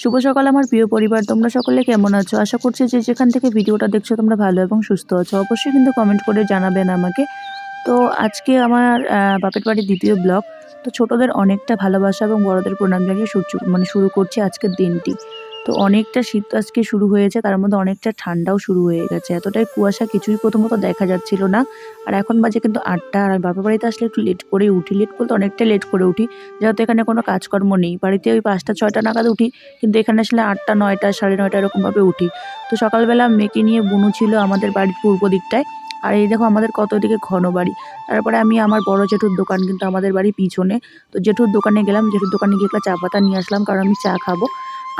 শুভ সকাল আমার প্রিয় পরিবার। তোমরা সকলে কেমন আছো? আশা করছি যে যেখান থেকে ভিডিওটা দেখছ তোমরা ভালো এবং সুস্থ আছো। অবশ্যই কিন্তু কমেন্ট করে জানাবেন আমাকে। তো আজকে আমার বাপের বাড়ির দ্বিতীয় ব্লগ। তো ছোটদের অনেকটা ভালোবাসা এবং বড়দের প্রণাম জানিয়ে মানে শুরু করছি আজকের দিনটি। তো অনেকটা শীত আজকে শুরু হয়েছে, তার মধ্যে অনেকটা ঠান্ডাও শুরু হয়ে গেছে। এতটাই কুয়াশা কিছুই প্রথমত দেখা যাচ্ছিল না। আর এখন বাজে কিন্তু আটটা, আর বাপের বাড়িতে আসলে একটু লেট করে উঠি। লেট বলতে অনেকটা লেট করে উঠি, যেহেতু এখানে কোনো কাজকর্ম নেই। বাড়িতে ওই পাঁচটা, ছয়টা নাগাদ উঠি, কিন্তু এখানে আসলে আটটা, নয়টা, সাড়ে নয়টা এরকমভাবে উঠি। তো সকালবেলা মেয়েকে নিয়ে বুনু ছিল আমাদের বাড়ির পূর্ব দিকটায়। আর এই দেখো আমাদের কত দিকে ঘন বাড়ি। তারপরে আমি আমার বড় জেঠুর দোকান কিন্তু আমাদের বাড়ির পিছনে। তো জেঠুর দোকানে গেলাম, জেঠুর দোকানে গিয়ে একটা চা পাতা নিয়ে আসলাম, কারণ আমি চা খাব।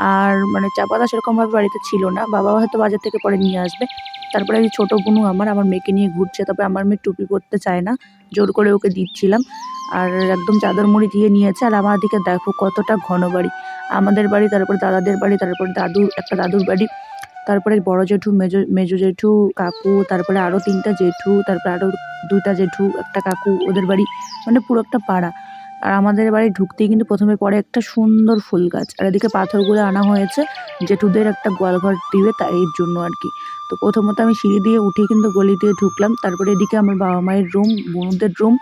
আর মানে চা পাতা সেরকমভাবে বাড়িতে ছিল না। বাবা হয়তো বাজার থেকে পরে নিয়ে আসবে। তারপরে এই ছোটো বোনু আমার আমার মেয়েকে নিয়ে ঘুরছে। তবে আমার মেয়ে টুপি পরতে চায় না। জোর করে ওকে দিচ্ছিলাম। আর একদম চাদর মুড়ি দিয়ে নিয়েছে। আর আমার দিকে দেখো কতটা ঘন বাড়ি। আমাদের বাড়ি, তারপরে দাদাদের বাড়ি, তারপর দাদুর একটা দাদুর বাড়ি। তারপরে বড় জেঠু, মেজো মেজো জেঠু, কাকু, তারপরে আরও তিনটা জেঠু, তারপরে আরও দুইটা জেঠু, একটা কাকু, ওদের বাড়ি। মানে পুরো একটা পাড়া। আর আমাদের বাড়ি ঢুকতেই কিন্তু প্রথমে পড়ে একটা সুন্দর ফুল গাছ। আর এদিকে পাথরগুলো আনা হয়েছে, জেঠুদের একটা গোয়ালঘর দিবে তাই জন্য আর কি। তো প্রথমত আমি সিঁড়ি দিয়ে উঠে কিন্তু গলি দিয়ে ঢুকলাম, তারপরে এদিকে আমার বাবা মায়ের রুম বোনদের রুম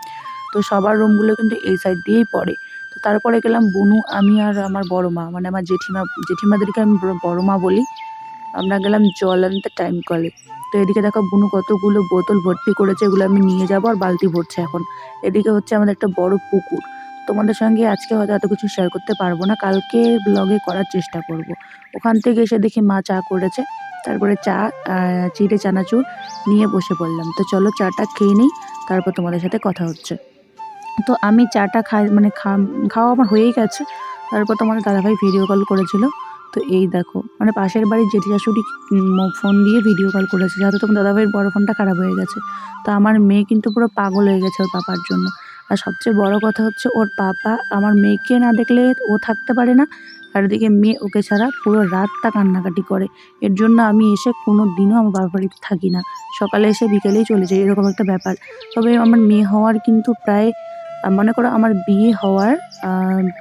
তো সবার রুমগুলো কিন্তু এই সাইড দিয়েই পড়ে। তো তারপরে গেলাম বুনু, আমি আর আমার বড় মা মানে আমার জেঠিমা, জেঠিমাদেরকে আমি বড় মা বলি। আমরা গেলাম জল আনতে টাইম কলে তো এদিকে দেখো বুনু কতগুলো বোতল ভর্তি করেছে, এগুলো আমি নিয়ে যাব আর বালতি ভরছে এখন। এদিকে হচ্ছে আমাদের একটা বড় পুকুর। তোমাদের সঙ্গে আজকে হয়তো এত কিছু শেয়ার করতে পারব না। কালকে ব্লগে করার চেষ্টা করব। ওখান থেকে এসে দেখি মা চা করেছে। তারপরে চা চিড়ে চানাচুর নিয়ে বসে পড়লাম। তো চলো চাটা খেয়ে নিই, তারপর তোমাদের সাথে কথা হচ্ছে। তো আমি চাটা খাই মানে খাওয়া আমার হয়েই গেছে। তারপর তোমার দাদাভাই ভিডিও কল করেছিল। তো এই দেখো মানে পাশের বাড়ির জেঠি শাশুড়ি ফোন দিয়ে ভিডিও কল করেছে। যাতে তোমার দাদাভাইয়ের বড় ফোনটা খারাপ হয়ে গেছে। তো আমার মেয়ে কিন্তু পুরো পাগল হয়ে গেছে ওর পাপার জন্য। আর সবচেয়ে বড় কথা হচ্ছে ওর পাপা আমার মেয়েকে না দেখলে ও থাকতে পারে না। আর এদিকে মেয়ে ওকে ছাড়া পুরো রাতটা কান্নাকাটি করে। এর জন্য আমি এসে কোনো দিনও আমার বাবার বাড়িতে থাকি না। সকালে এসে বিকেলেই চলে যাই, এরকম একটা ব্যাপার। তবে আমার মেয়ে হওয়ার কিন্তু প্রায়, মনে করো আমার বিয়ে হওয়ার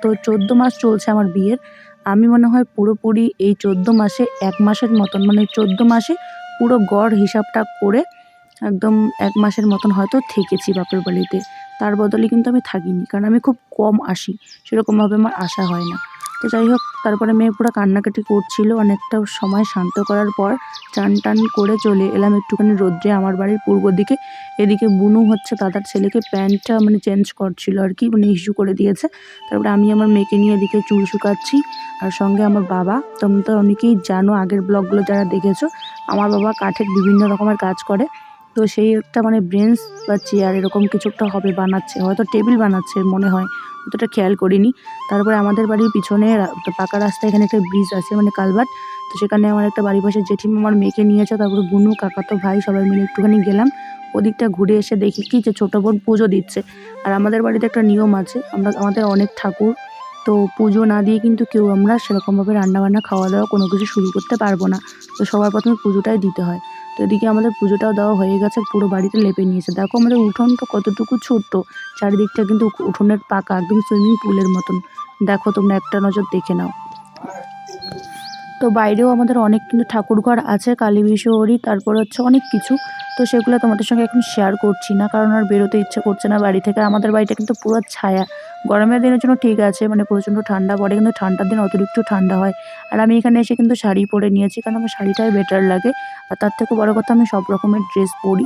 তো চোদ্দ মাস চলছে আমার বিয়ের। আমি মনে হয় পুরোপুরি এই চোদ্দ মাসে, এক মাসের মতন মানে চোদ্দ মাসে পুরো গড় হিসাবটা করে একদম এক মাসের মতন হয়তো থেকেছি বাপের বাড়িতে। তার বদলে কিন্তু আমি থাকিনি, কারণ আমি খুব কম আসি, সেরকমভাবে আমার আসা হয় না। তো যাই হোক, তারপরে মেয়ে পুরো কান্নাকাটি করছিল, অনেকটা সময় শান্ত করার পর চান টান করে চলে এলাম একটুখানি রোদ্রে আমার বাড়ির পূর্ব দিকে। এদিকে বুনু হচ্ছে, দাদার ছেলেকে প্যান্টটা মানে চেঞ্জ করছিল আর কি মানে ইস্যু করে দিয়েছে। তারপরে আমি আমার মেয়েকে নিয়ে এদিকে চুল শুকাচ্ছি, আর সঙ্গে আমার বাবা। তোমরা তো অনেকেই জানো আগের ব্লগগুলো যারা দেখেছ, আমার বাবা কাঠের বিভিন্ন রকমের কাজ করে। তো সেই একটা মানে ব্রেঞ্চ বা চেয়ার এরকম কিছু একটা হবে বানাচ্ছে, হয়তো টেবিল বানাচ্ছে মনে হয়, অতটা খেয়াল করিনি। তারপরে আমাদের বাড়ির পিছনে পাকা রাস্তায় এখানে একটা ব্রিজ আছে মানে কালভার্ট তো সেখানে আমার একটা বাড়ি পাশে জেঠিমা আমার মেয়েকে নিয়েছে, তারপরে বুনু, কাকাতো ভাই সবাই মিলে একটুখানি গেলাম। ওদিকটা ঘুরে এসে দেখি কি যে ছোটো বোন পুজো দিচ্ছে। আর আমাদের বাড়িতে একটা নিয়ম আছে, আমরা, আমাদের অনেক ঠাকুর, তো পুজো না দিয়ে কিন্তু কেউ আমরা সেরকমভাবে রান্নাবান্না খাওয়া দাওয়া কোনো কিছু শুরু করতে পারব না। তো সবার প্রথমে পুজোটাই দিতে হয়। তো এদিকে আমাদের পুজোটাও দেওয়া হয়ে গেছে, পুরো বাড়িতে লেপে নিয়েছে। দেখো আমাদের উঠোনটা কতটুকু ছোট্ট, চারিদিকটা কিন্তু উঠোনের পাকা, একদম সুইমিং পুলের মতন। দেখো তোমরা একটা নজর দেখে নাও। তো বাইরেও আমাদের অনেক কিন্তু ঠাকুরঘর আছে, কালী বিশ্বহরি তারপর হচ্ছে অনেক কিছু। তো সেগুলো তোমাদের সঙ্গে এখন শেয়ার করছি না, কারণ আর বেরোতে ইচ্ছে করছে না বাড়ি থেকে। আমাদের বাড়িটা কিন্তু পুরো ছায়া। গরমের দিনের জন্য ঠিক আছে মানে প্রচণ্ড ঠান্ডা পড়ে, কিন্তু ঠান্ডার দিন অতিরিক্ত ঠান্ডা হয়। আর আমি এখানে এসে কিন্তু শাড়ি পরে নিয়েছি, কারণ আমার শাড়িটাই বেটার লাগে। আর তার থেকে বড় কথা আমি সব রকমের ড্রেস পরি।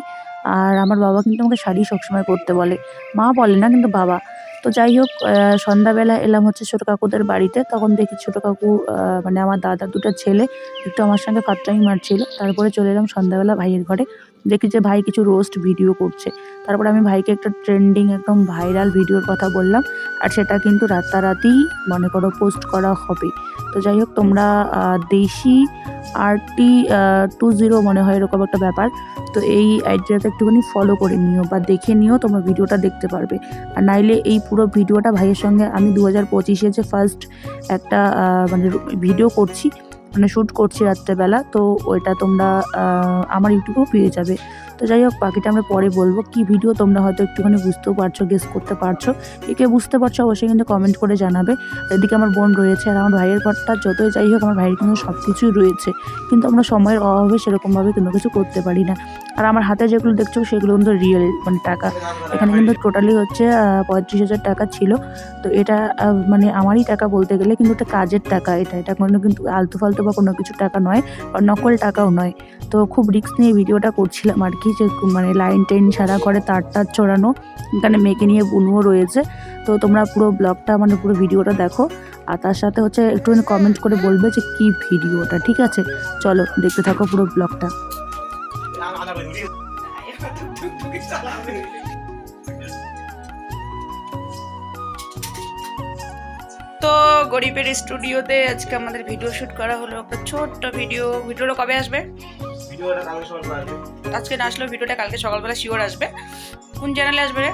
আর আমার বাবা কিন্তু আমাকে শাড়ি সবসময় পরতে বলে। মা বলে না, কিন্তু বাবা তো যাই হোক সন্ধ্যাবেলা এলাম হচ্ছে ছোটো কাকুদের বাড়িতে। তখন দেখি ছোটো কাকু মানে আমার দাদা দুটো ছেলে, একটু আমার সঙ্গে ফাটটামি মারছিল। তারপরে চলে এলাম সন্ধ্যাবেলা ভাইয়ের ঘরে। দেখি যে ভাই কিছু রোস্ট ভিডিও করছে। তারপরে আমি ভাইকে একটা ট্রেন্ডিং একদম ভাইরাল ভিডিওর কথা বললাম। আর সেটা কিন্তু রাতারাতি মনে করো পোস্ট করা হবে। তো যাই হোক তোমরা দেশি আরটি টু জিরো মনে হয় এরকম একটা ব্যাপার। তো এই আইডিয়াটা একটুখানি ফলো করে নিও বা দেখে নিও, তোমার ভিডিওটা দেখতে পারবে। আর নাইলে এই পুরো ভিডিওটা ভাইয়ের সঙ্গে আমি দু হাজার পঁচিশে যে ফার্স্ট একটা মানে ভিডিও করছি মানে শ্যুট করছি রাত্রেবেলা, তো ওইটা তোমরা আমার ইউটিউবেও পেয়ে যাবে। তো যাই হোক, বাকিটা আমরা পরে বলব। কি ভিডিও তোমরা হয়তো একটুখানি বুঝতেও পারছ গেস করতে পারছ। কে কে বুঝতে পারছ, অবশ্যই কিন্তু কমেন্ট করে জানাবে। এদিকে আমার বোন রয়েছে আর আমার ভাইয়ের ঘরটা যতই যাই হোক, আমার ভাইয়ের কিন্তু সব কিছুই রয়েছে। কিন্তু আমরা সময়ের অভাবে সেরকমভাবে কোনো কিছু করতে পারি না। আর আমার হাতে যেগুলো দেখছ, সেগুলো কিন্তু রিয়েল মানে টাকা। এখানে কিন্তু টোটালি হচ্ছে পঁয়ত্রিশ হাজার টাকা ছিল। তো এটা মানে আমারই টাকা বলতে গেলে কিন্তু এটা কাজের টাকা এটা। এটা কোনো কিন্তু আলতু ফালতু বা কোনো কিছু টাকা নয় বা নকল টাকাও নয়। তো খুব রিস্ক নিয়ে ভিডিওটা করছিলাম আর কি, যে মানে লাইন টেন সারা করে তার টার চড়ানো। এখানে মেয়েকে নিয়ে বুনুও রয়েছে। তো তোমরা পুরো ব্লগটা মানে পুরো ভিডিওটা দেখো। আর তার সাথে হচ্ছে একটুখানি কমেন্ট করে বলবে যে কি ভিডিওটা, ঠিক আছে? চলো দেখতে থাকো পুরো ব্লগটা তো গরিবের স্টুডিওতে আজকে আমাদের ভিডিও শুট করা হলো একটা ছোট্ট ভিডিও ভিডিওটা কবে আসবে? আজকে না আসলেও ভিডিওটা কালকে সকালবেলা শিওর আসবে। কোন চ্যানেলে আসবে রে?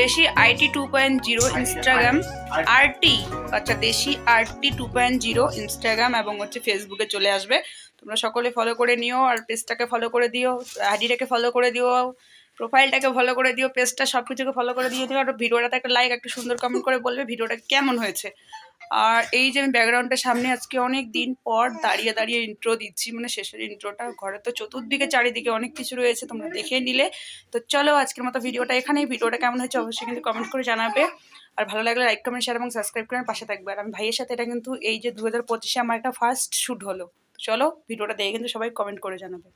দেশি IT two point zero Instagram RT আচ্ছা দেশি RT two point zero Instagram এবং হচ্ছে ফেসবুকে চলে আসবে। তোমরা সকলে ফলো করে নিও আর পেজটাকে ফলো করে দিও, আইডিটাকে ফলো করে দিও। প্রোফাইলটাকে ফলো করে দিও পেজটা সব কিছুকে ফলো করে দিয়ে দিও, আর ভিডিওটাতে একটা লাইক একটা সুন্দর কমেন্ট করে বলবে ভিডিওটা কেমন হয়েছে। আর এই যে আমি ব্যাকগ্রাউন্ডের সামনে আজকে অনেক দিন পর দাঁড়িয়ে দাঁড়িয়ে ইন্ট্রো দিচ্ছি মানে শেষের ইন্ট্রোটা ঘরে তো চতুর্দিকে চারিদিকে অনেক কিছু রয়েছে, তোমরা দেখে নিলে। তো চলো আজকের মতো ভিডিওটা এখানেই, ভিডিওটা কেমন হয়েছে অবশ্যই কিন্তু কমেন্ট করে জানাবে। আর ভালো লাগলে লাইক কমেন্ট শেয়ার এবং সাবস্ক্রাইব করে পাশে থাকবে। আর আমি ভাইয়ের সাথে এটা কিন্তু এই যে দু হাজার পঁচিশে আমার একটা ফার্স্ট শ্যুট হলো। চলো ভিডিওটা দেখে কিন্তু সবাই কমেন্ট করে জানাবে।